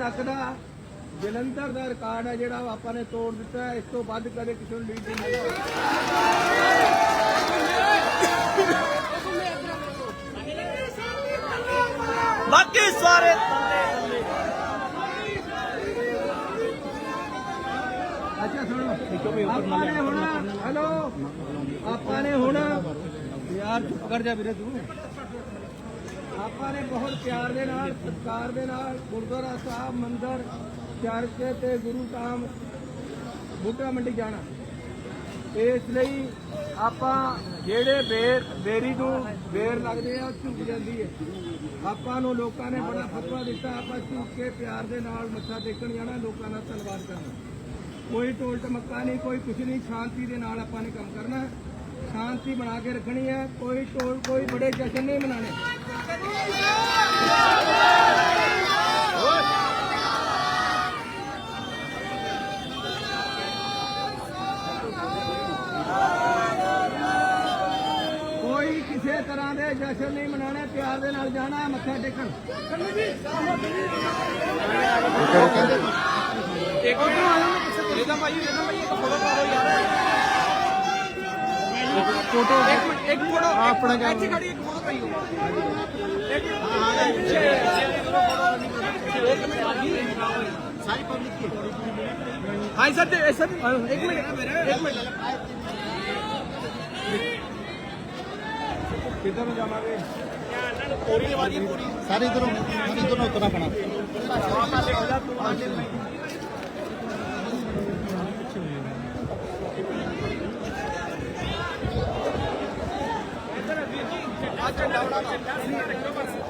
ਤੱਕ ਦਾ ਜਲੰਧਰ ਦਾ ਰਿਕਾਰਡ ਹੈ ਜਿਹੜਾ ਆਪਾਂ ਨੇ ਤੋੜ ਦਿੱਤਾ ਹੈ। ਇਸ ਤੋਂ ਵੱਧ ਕਦੇ ਕਿਸੇ ਨੂੰ ਲੀਡ ਨਹੀਂ ਮਿਲਿਆ ਬਾਕੀ ਸਾਰੇ ਅੱਛਾ ਸੁਣੋ। ਆਪਾਂ ਨੇ ਹੁਣ ਹੈਲੋ? ਆਪਾਂ ਨੇ ਹੁਣ ਯਾਰ ਚੁੱਪ ਕਰ ਜਾ ਵੀਰੇ ਤੂੰ। ਆਪਾਂ ਨੇ ਬਹੁਤ ਪਿਆਰ ਦੇ ਨਾਲ, ਸਤਿਕਾਰ ਦੇ ਨਾਲ, ਗੁਰਦੁਆਰਾ ਸਾਹਿਬ, ਮੰਦਿਰ, ਚਰਚ ਤੇ ਗੁਰੂ ਧਾਮ ਬੂਟਾ ਮੰਡੀ ਜਾਣਾ। ਇਸ ਲਈ ਆਪਾਂ ਜਿਹੜੇ ਬੇਰ, ਬੇਰੀ ਨੂੰ ਬੇਰ ਲੱਗਦੇ ਆ ਝੁਕ ਜਾਂਦੀ ਹੈ। ਆਪਾਂ ਨੂੰ ਲੋਕਾਂ ਨੇ ਬੜਾ ਫਤਵਾ ਦਿੱਤਾ, ਆਪਾਂ ਝੁਕ ਕੇ ਪਿਆਰ ਦੇ ਨਾਲ ਮੱਥਾ ਟੇਕਣ ਜਾਣਾ, ਲੋਕਾਂ ਦਾ ਧੰਨਵਾਦ ਕਰਨਾ। ਕੋਈ ਟੋਲ ਟਮੱਕਾ ਨਹੀਂ, ਕੋਈ ਕੁਛ ਨਹੀਂ, ਸ਼ਾਂਤੀ ਦੇ ਨਾਲ ਆਪਾਂ ਨੇ ਕੰਮ ਕਰਨਾ। ਸ਼ਾਂਤੀ ਬਣਾ ਕੇ ਰੱਖਣੀ ਹੈ, ਕੋਈ ਟੋਲ, ਕੋਈ ਬੜੇ ਜਸ਼ਨ ਨਹੀਂ ਮਨਾਣੇ ਕੋਈ ਕਿਸੇ ਤਰ੍ਹਾਂ ਦੇ ਜਸ਼ਨ ਨਹੀਂ ਮਨਾਣੇ ਪਿਆਰ ਦੇ ਨਾਲ ਜਾਣਾ ਮੱਥਾ ਟੇਕਣ। ਇਹਦਾ ਭਾਈ ਇਹਦਾ ਭਾਈ ਇੱਕ ਫੋਟੋ ਕਰੋ ਯਾਰ ਫੋਟੋ ਇੱਕ ਮਿੰਟ ਇੱਕ ਫੋਟੋ। ਆਪਣਾ ਇੱਥੇ ਖੜੀ ਇੱਕ ਫੋਟੋ ਪਈ ਇੱਕ ਹਾਂ ਇੱਕ ਮਿੰਟ। ਭਾਜੀ ਸਾਰੀ ਪਬਲਿਕ ਕੀ ਹਾਂ ਸਰ ਤੇ ਸਰ ਇੱਕ ਮਿੰਟ ਇੱਕ ਮਿੰਟ। ਕਿੱਧਰ ਨੂੰ ਜਾਵਾਂਗੇ? ਪੂਰੀ ਲਵਾਜੀ ਪੂਰੀ। ਸਾਰੇ ਇਧਰੋਂ ਸਾਰੇ ਇਧਰੋਂ ਉਤਰਨਾ ਪੈਣਾ।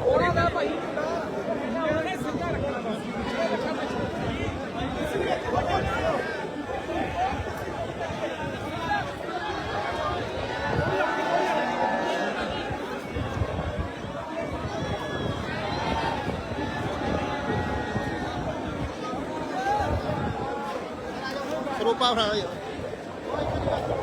ਉਹਨਾਂ ਦਾ ਭਾਈ ਉਹਨੇ ਸਿੱਧਾ ਰੱਖਣਾ ਬਸ ਸਰੂਪਾ ਫੜਾ ਯਾਰ